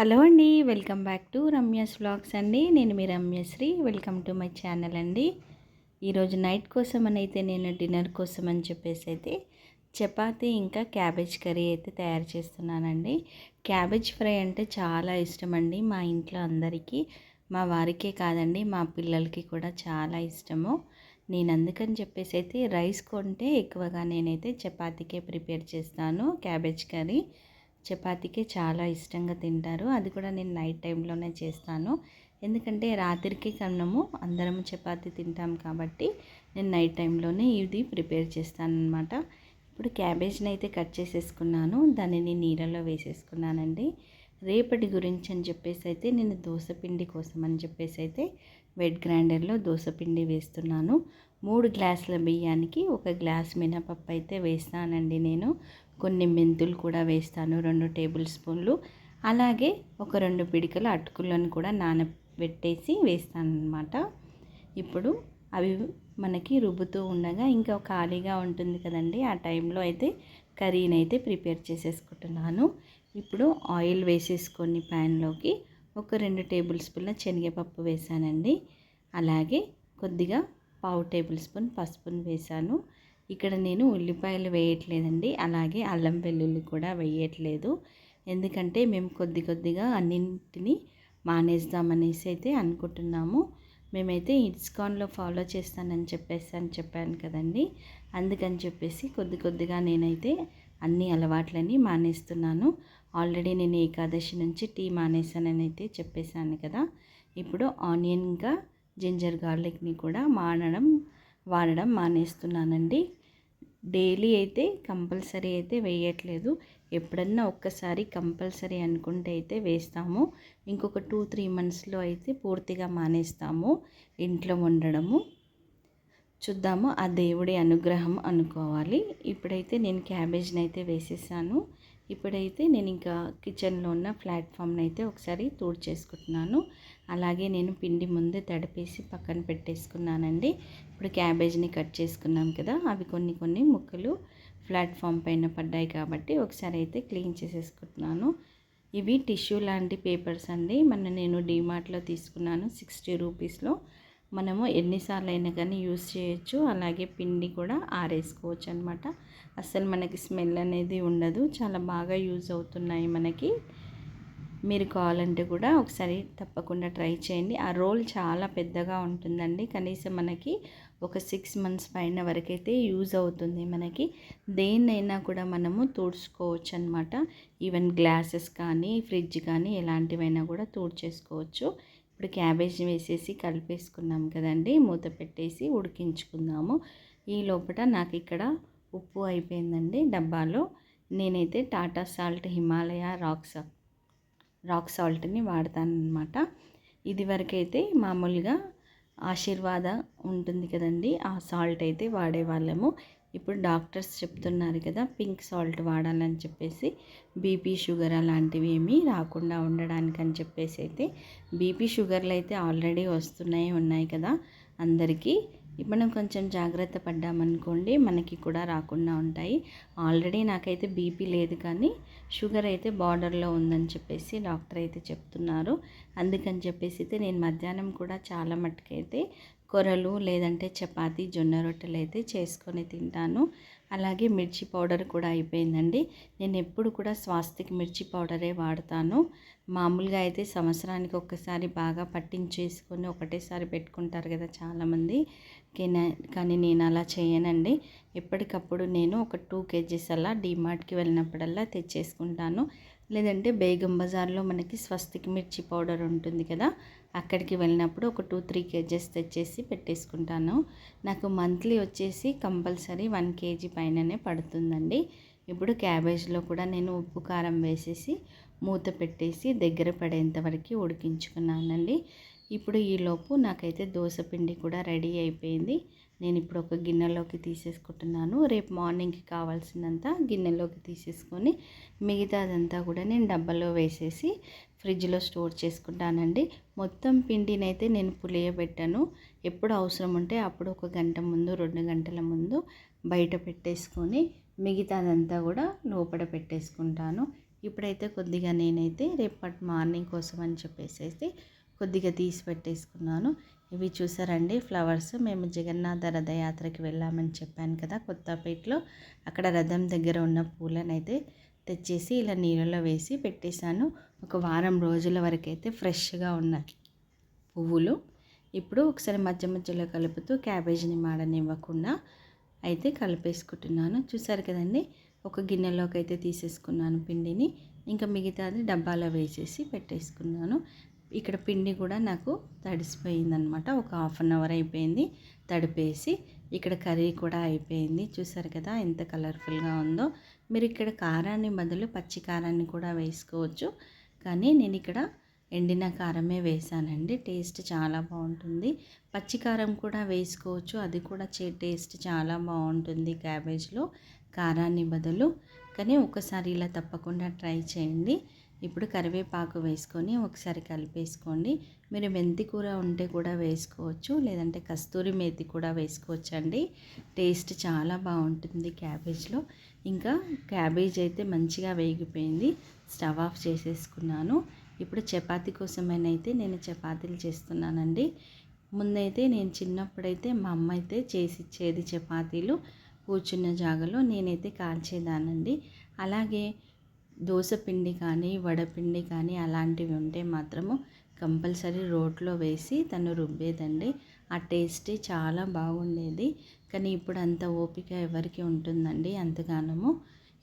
Hello అండి welcome back to Ramya's vlogs అండి. నేను మీ Ramyasri welcome to my channel అండి. ఈరోజు నైట్ కోసం అని అయితే నేను డిన్నర్ కోసం అని చెప్పేసి అయితే చపాతీ ఇంకా క్యాబేజ్ కర్రీ అయితే తయారు చేస్తున్నానండి. క్యాబేజ్ ఫ్రై అంటే చాలా ఇష్టం అండి మా ఇంట్లో అందరికీ. మా వారికే కాదండి మా పిల్లలకి కూడా చాలా ఇష్టము. నేను అందుకని చెప్పేసి అయితే రైస్ కొంటే ఎక్కువగా నేనైతే చపాతీకే ప్రిపేర్ చేస్తాను క్యాబేజ్ కర్రీ. చపాతీకే చాలా ఇష్టంగా తింటారు. అది కూడా నేను నైట్ టైంలోనే చేస్తాను. ఎందుకంటే రాత్రికి కన్నము అందరం చపాతీ తింటాం కాబట్టి నేను నైట్ టైంలోనే ఇది ప్రిపేర్ చేస్తాను అనమాట ఇప్పుడు క్యాబేజ్ని అయితే కట్ చేసేసుకున్నాను. దానిని నీళ్ళలో వేసేసుకున్నానండి. రేపటి గురించి అని చెప్పేసి అయితే నేను దోశపిండి కోసం అని చెప్పేసి అయితే వెట్ గ్రైండర్లో దోశపిండి వేస్తున్నాను. మూడు గ్లాసుల బియ్యానికి ఒక గ్లాస్ మినపప్పు అయితే వేస్తానండి నేను. కొన్ని మెంతులు కూడా వేస్తాను రెండు టేబుల్ స్పూన్లు. అలాగే ఒక రెండు పిడికల అటుకులను కూడా నానబెట్టేసి వేస్తాను అనమాట ఇప్పుడు అవి మనకి రుబ్బుతూ ఉండగా ఇంకా ఖాళీగా ఉంటుంది కదండి. ఆ టైంలో అయితే కర్రీని అయితే ప్రిపేర్ చేసేసుకుంటున్నాను. ఇప్పుడు ఆయిల్ వేసేసుకొని ప్యాన్లోకి ఒక రెండు టేబుల్ స్పూన్ల శనగపప్పు వేసానండి అలాగే కొద్దిగా పావు టేబుల్ స్పూన్ పసుపును వేసాను ఇక్కడ నేను ఉల్లిపాయలు వేయట్లేదండి. అలాగే అల్లం వెల్లుల్లి కూడా వేయట్లేదు. ఎందుకంటే మేము కొద్ది కొద్దిగా అన్నింటిని మానేద్దామనేసి అయితే అనుకుంటున్నాము. మేమైతే ఇన్స్కాన్లో ఫాలో చేస్తానని చెప్పేసి అని చెప్పాను కదండి. అందుకని చెప్పేసి కొద్ది కొద్దిగా నేనైతే అన్ని అలవాట్లని మానేస్తున్నాను. ఆల్రెడీ నేను ఏకాదశి నుంచి టీ మానేసానని అయితే చెప్పేశాను కదా. ఇప్పుడు ఆనియన్గా జింజర్ గార్లిక్ని కూడా మానడం వాడడం మానేస్తున్నానండి. డైలీ అయితే కంపల్సరీ అయితే వేయట్లేదు. ఎప్పుడన్నా ఒక్కసారి కంపల్సరీ అనుకుంటే అయితే వేస్తాము. ఇంకొక టూ త్రీ మంత్స్లో అయితే పూర్తిగా మానేస్తాము. ఇంట్లో ఉండడము. చూద్దాము. ఆ దేవుడి అనుగ్రహం అనుకోవాలి. ఇప్పుడైతే నేను క్యాబేజ్ని అయితే వేసేసాను. ఇప్పుడైతే నేను ఇంకా కిచెన్లో ఉన్న ప్లాట్ఫామ్ని అయితే ఒకసారి తోడు చేసుకుంటున్నాను అలాగే నేను పిండి ముందే తడిపేసి పక్కన పెట్టేసుకున్నానండి. ఇప్పుడు క్యాబేజ్ని కట్ చేసుకున్నాం కదా అవి కొన్ని కొన్ని ముక్కలు ప్లాట్ఫామ్ పైన పడ్డాయి కాబట్టి ఒకసారి అయితే క్లీన్ చేసేసుకుంటున్నాను. ఇవి టిష్యూ లాంటి పేపర్స్ అండి. మొన్న నేను డీమార్ట్లో తీసుకున్నాను సిక్స్టీ రూపీస్లో. మనము ఎన్నిసార్లు అయినా కానీ యూస్ చేయొచ్చు. అలాగే పిండి కూడా ఆరేసుకోవచ్చు అనమాట అసలు మనకి స్మెల్ అనేది ఉండదు. చాలా బాగా యూజ్ అవుతున్నాయి మనకి. మీరు కావాలంటే కూడా ఒకసారి తప్పకుండా ట్రై చేయండి. ఆ రోల్ చాలా పెద్దగా ఉంటుందండి. కనీసం మనకి ఒక సిక్స్ మంత్స్ పైన వరకైతే యూజ్ అవుతుంది మనకి. దేన్నైనా కూడా మనము తుడుచుకోవచ్చు అనమాట ఈవెన్ గ్లాసెస్ కానీ ఫ్రిడ్జ్ కానీ ఎలాంటివైనా కూడా తుడిచేసుకోవచ్చు. ఇప్పుడు క్యాబేజ్ వేసేసి కలిపేసుకున్నాం కదండి. మూత పెట్టేసి ఉడికించుకుందాము. ఈ లోపల నాకు ఇక్కడ ఉప్పు అయిపోయిందండి డబ్బాలో. నేనైతే Tata salt Himalaya rock rock సాల్ట్ని వాడతానమాట ఇది వరకైతే మామూలుగా ఆశీర్వాద ఉంటుంది కదండి. ఆ సాల్ట్ అయితే వాడేవాళ్ళము. ఇప్పుడు డాక్టర్స్ చెప్తున్నారు కదా పింక్ సాల్ట్ వాడాలని చెప్పేసి బీపీ షుగర్ అలాంటివి ఏమీ రాకుండా ఉండడానికి అని చెప్పేసి అయితే బీపీ షుగర్లు అయితే ఆల్రెడీ వస్తున్నాయి ఉన్నాయి కదా అందరికీ. మనం కొంచెం జాగ్రత్త పడ్డామనుకోండి మనకి కూడా రాకుండా ఉంటాయి. ఆల్రెడీ నాకైతే బీపీ లేదు కానీ షుగర్ అయితే బార్డర్లో ఉందని చెప్పేసి డాక్టర్ అయితే చెప్తున్నారు. అందుకని చెప్పేసి అయితే నేను మధ్యాహ్నం కూడా చాలా మట్టుకైతే కొరలు లేదంటే చపాతి జొన్న రొట్టెలు అయితే చేసుకొని తింటాను. అలాగే మిర్చి పౌడర్ కూడా అయిపోయిందండి. నేను ఎప్పుడు కూడా స్వాస్తిక్ మిర్చి పౌడరే వాడతాను. మామూలుగా అయితే సంవత్సరానికి ఒక్కసారి బాగా పట్టించేసుకొని ఒకటేసారి పెట్టుకుంటారు కదా చాలామంది. కానీ నేను అలా చేయనండి. ఎప్పటికప్పుడు నేను ఒక టూ కేజీస్ అలా డీమార్ట్కి వెళ్ళినప్పుడల్లా తెచ్చేసుకుంటాను. లేదంటే బేగం బజార్లో మనకి స్వస్తికి మిర్చి పౌడర్ ఉంటుంది కదా అక్కడికి వెళ్ళినప్పుడు ఒక టూ త్రీ కేజెస్ తెచ్చేసి పెట్టేసుకుంటాను. నాకు మంత్లీ వచ్చేసి కంపల్సరీ వన్ కేజీ పైననే పడుతుందండి. ఇప్పుడు క్యాబేజ్లో కూడా నేను ఉప్పు కారం వేసేసి మూత పెట్టేసి దగ్గర పడేంత వరకు ఉడికించుకున్నానండి. ఇప్పుడు ఈలోపు నాకైతే దోశ పిండి కూడా రెడీ అయిపోయింది. నేను ఇప్పుడు ఒక గిన్నెలోకి తీసేసుకుంటున్నాను. రేపు మార్నింగ్కి కావాల్సినంత గిన్నెలోకి తీసేసుకొని మిగతాదంతా కూడా నేను డబ్బాలో వేసేసి ఫ్రిడ్జ్లో స్టోర్ చేసుకుంటానండి. మొత్తం పిండినైతే నేను పులియబెట్టాను. ఎప్పుడు అవసరం ఉంటే అప్పుడు ఒక గంట ముందు రెండు గంటల ముందు బయట పెట్టేసుకొని మిగతాదంతా కూడా లోపల పెట్టేసుకుంటాను. ఇప్పుడైతే కొద్దిగా నేనైతే రేపటి మార్నింగ్ కోసం అని చెప్పేసి అయితే కొద్దిగా తీసి పెట్టేసుకున్నాను. ఇవి చూసారండి ఫ్లవర్స్. మేము జగన్నాథ రథయాత్రకి వెళ్ళామని చెప్పాను కదా కొత్తపేటలో. అక్కడ రథం దగ్గర ఉన్న పూలను అయితే తెచ్చేసి ఇలా నీళ్ళలో వేసి పెట్టేశాను. ఒక వారం రోజుల వరకు అయితే ఫ్రెష్గా ఉన్నాయి పువ్వులు. ఇప్పుడు ఒకసారి మధ్య మధ్యలో కలుపుతూ క్యాబేజీని మాడనివ్వకుండా అయితే కలిపేసుకుంటున్నాను. చూసారు కదండి? ఒక గిన్నెలోకి అయితే తీసేసుకున్నాను పిండిని. ఇంకా మిగతాది డబ్బాలో వేసేసి పెట్టేసుకున్నాను. ఇక్కడ పిండి కూడా నాకు తడిసిపోయిందనమాట ఒక హాఫ్ అన్ అవర్ అయిపోయింది తడిపేసి. ఇక్కడ కర్రీ కూడా అయిపోయింది. చూసారు కదా ఎంత కలర్ఫుల్గా ఉందో. మీరు ఇక్కడ కారాన్ని బదులు పచ్చి కారాన్ని కూడా వేసుకోవచ్చు. కానీ నేను ఇక్కడ ఎండిన కారమే వేసానండి. టేస్ట్ చాలా బాగుంటుంది. పచ్చి కారం కూడా వేసుకోవచ్చు. అది కూడా చే టేస్ట్ చాలా బాగుంటుంది క్యాబేజ్లో. కారాన్ని బదులు. కానీ ఒకసారి ఇలా తప్పకుండా ట్రై చేయండి. ఇప్పుడు కరివేపాకు వేసుకొని ఒకసారి కలిపేసుకోండి. మీరు మెంతి కూర ఉంటే కూడా వేసుకోవచ్చు లేదంటే కస్తూరి మేతి కూడా వేసుకోవచ్చు అండి టేస్ట్ చాలా బాగుంటుంది క్యాబేజ్లో. ఇంకా క్యాబేజ్ అయితే మంచిగా వేగిపోయింది. స్టవ్ ఆఫ్ చేసేసుకున్నాను. ఇప్పుడు చపాతి కోసమేనైతే నేను చపాతీలు చేస్తున్నానండి. ముందైతే నేను చిన్నప్పుడైతే మా అమ్మ అయితే చేసి ఇచ్చేది చపాతీలు. కూర్చున్న జాగలో నేనైతే కాల్చేదానండి అలాగే దోశపిండి కానీ వడపిండి కానీ అలాంటివి ఉంటే మాత్రము కంపల్సరీ రోట్లో వేసి తను రుబ్బేదండి. ఆ టేస్టే చాలా బాగుండేది. కానీ ఇప్పుడు అంత ఓపిక ఎవరికి ఉంటుందండి అంతగానము.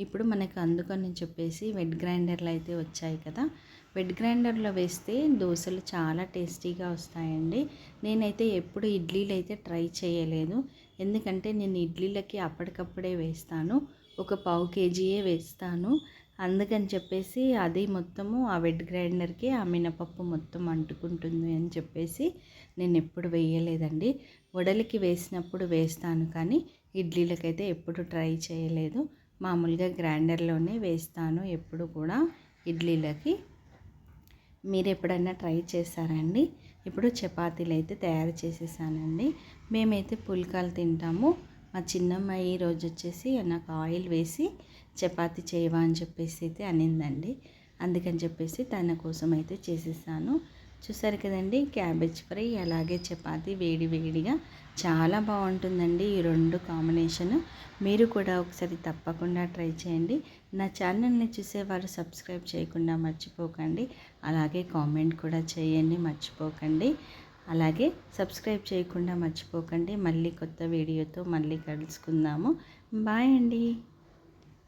ఇప్పుడు మనకు అందుకని చెప్పేసి వెడ్ గ్రైండర్లు అయితే వచ్చాయి కదా. వెడ్ గ్రైండర్లో వేస్తే దోశలు చాలా టేస్టీగా వస్తాయండి. నేనైతే ఎప్పుడు ఇడ్లీలు అయితే ట్రై చేయలేదు. ఎందుకంటే నేను ఇడ్లీలకి అప్పటికప్పుడే వేస్తాను. ఒక పావు కేజీయే వేస్తాను. అందుకని చెప్పేసి అది మొత్తము ఆ వెడ్ గ్రైండర్కి ఆ మినపప్పు మొత్తం అంటుకుంటుంది అని చెప్పేసి నేను ఎప్పుడు వేయలేదండి. వడలికి వేసినప్పుడు వేస్తాను కానీ ఇడ్లీలకైతే ఎప్పుడు ట్రై చేయలేదు. మామూలుగా గ్రైండర్లోనే వేస్తాను ఎప్పుడు కూడా ఇడ్లీలకి. మీరు ఎప్పుడైనా ట్రై చేశారండి ఇప్పుడు చపాతీలు అయితే తయారు చేసేసానండి. మేమైతే పుల్కాలు తింటాము. మా చిన్నమ్మ ఈ రోజు వచ్చేసి నాకు ఆయిల్ వేసి చపాతి చేయవా అని చెప్పేసి అయితే అనిందండి. అందుకని చెప్పేసి తన కోసం అయితే చేసేసాను. చూసారు కదండి క్యాబేజ్ ఫ్రై అలాగే చపాతి వేడి వేడిగా చాలా బాగుంటుందండి ఈ రెండు కాంబినేషన్. మీరు కూడా ఒకసారి తప్పకుండా ట్రై చేయండి. నా ఛానల్ని చూసేవారు సబ్స్క్రైబ్ చేయకుండా మర్చిపోకండి. అలాగే కామెంట్ కూడా చేయండి మర్చిపోకండి. అలాగే సబ్స్క్రైబ్ చేయకుండా మర్చిపోకండి. మళ్ళీ కొత్త వీడియోతో మళ్ళీ కలుసుకుందాము. బాయ్ అండి.